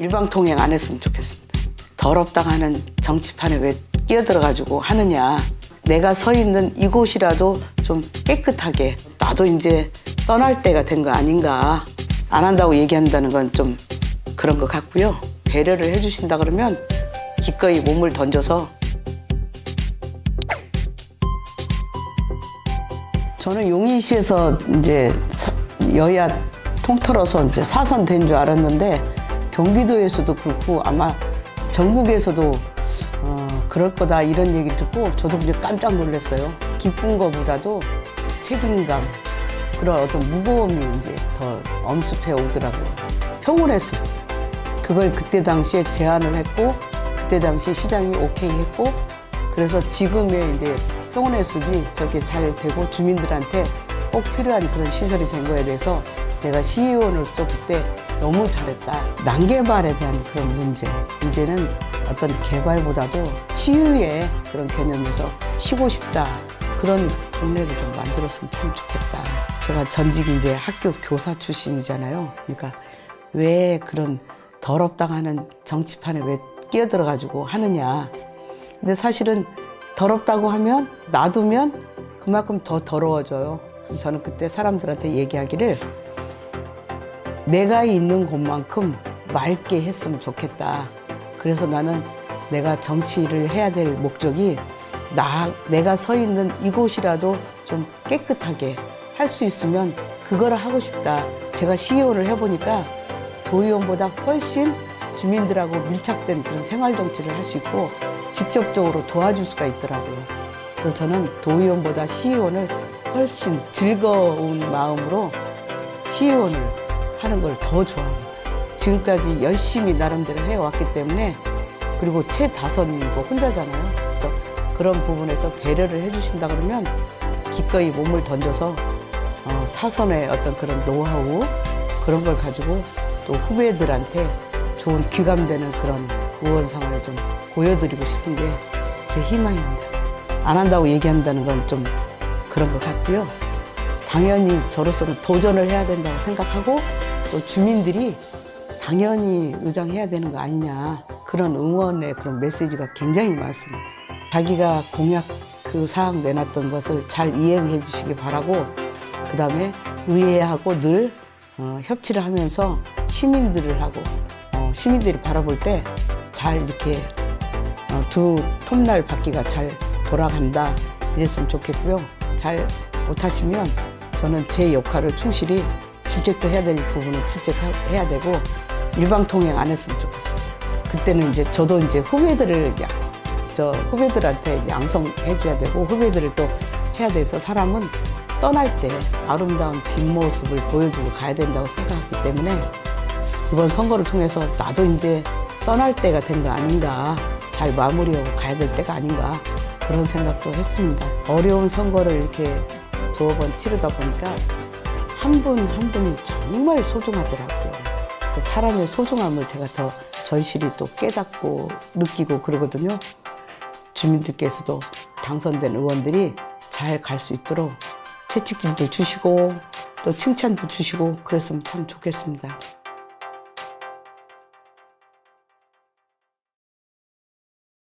일방통행 안 했으면 좋겠습니다. 더럽다고 하는 정치판에 왜 끼어들어가지고 하느냐. 내가 서 있는 이곳이라도 좀 깨끗하게 나도 이제 떠날 때가 된 거 아닌가. 안 한다고 얘기한다는 건 좀 그런 것 같고요. 배려를 해주신다 그러면 기꺼이 몸을 던져서 저는 용인시에서 이제 사- 여야 통틀어서 이제 사선 된 줄 알았는데 경기도에서도 그렇고 아마 전국에서도 어, 그럴 거다 이런 얘기를 듣고 저도 이제 깜짝 놀랐어요. 기쁜 거보다도 책임감 그런 어떤 무거움이 이제 더 엄습해 오더라고요. 평온했어. 그걸 그때 당시에 제안을 했고 그때 당시에 시장이 오케이 했고 그래서 지금의 이제 평온의 숲이 저렇게 잘 되고 주민들한테 꼭 필요한 그런 시설이 된 거에 대해서 내가 시의원으로서 그때 너무 잘했다. 난개발에 대한 그런 문제. 이제는 어떤 개발보다도 치유의 그런 개념에서 쉬고 싶다. 그런 동네를 좀 만들었으면 참 좋겠다. 제가 전직 이제 학교 교사 출신이잖아요. 그러니까 왜 그런 더럽다고 하는 정치판에 왜 끼어들어가지고 하느냐. 근데 사실은 더럽다고 하면 놔두면 그만큼 더 더러워져요. 저는 그때 사람들한테 얘기하기를 내가 있는 곳만큼 맑게 했으면 좋겠다. 그래서 나는 내가 정치를 해야 될 목적이 나, 내가 서 있는 이곳이라도 좀 깨끗하게 할 수 있으면 그거를 하고 싶다. 제가 시의원을 해보니까 도의원보다 훨씬 주민들하고 밀착된 그런 생활 정치를 할 수 있고 직접적으로 도와줄 수가 있더라고요. 그래서 저는 도의원보다 시의원을 훨씬 즐거운 마음으로 시의원을 하는 걸 더 좋아합니다. 지금까지 열심히 나름대로 해왔기 때문에 그리고 최다선이고 혼자잖아요. 그래서 그런 부분에서 배려를 해주신다 그러면 기꺼이 몸을 던져서 어, 사선의 어떤 그런 노하우 그런 걸 가지고 또 후배들한테 좋은 귀감되는 그런 생활을 좀 보여드리고 싶은 게 제 희망입니다. 안 한다고 얘기한다는 건좀 그런 것 같고요. 당연히 저로서는 도전을 해야 된다고 생각하고 또 주민들이 당연히 의장해야 되는 거 아니냐 그런 응원의 그런 메시지가 굉장히 많습니다. 자기가 공약 그 사항 내놨던 것을 잘 이행해 주시기 바라고 그 다음에 의회하고 늘 어, 협치를 하면서 시민들을 하고 어, 시민들이 바라볼 때 잘 이렇게 어, 두 톱날 바퀴가 잘 돌아간다 이랬으면 좋겠고요. 잘 못하시면 저는 제 역할을 충실히 질책도 해야 될 부분은 질책해야 되고 일방통행 안 했으면 좋겠어요. 그때는 이제 저도 이제 후배들을 야- 저 후배들한테 양성해줘야 되고 후배들을 또 해야 돼서 사람은 떠날 때 아름다운 뒷모습을 보여주고 가야 된다고 생각했기 때문에 이번 선거를 통해서 나도 이제 떠날 때가 된 거 아닌가 잘 마무리하고 가야 될 때가 아닌가 그런 생각도 했습니다. 어려운 선거를 이렇게 두어 번 치르다 보니까 한분한 분이 정말 소중하더라고요. 그 사람의 소중함을 제가 더 절실히 또 깨닫고 느끼고 그러거든요. 주민들께서도 당선된 의원들이 잘 갈 수 있도록 채찍질도 주시고 또 칭찬도 주시고 그랬으면 참 좋겠습니다.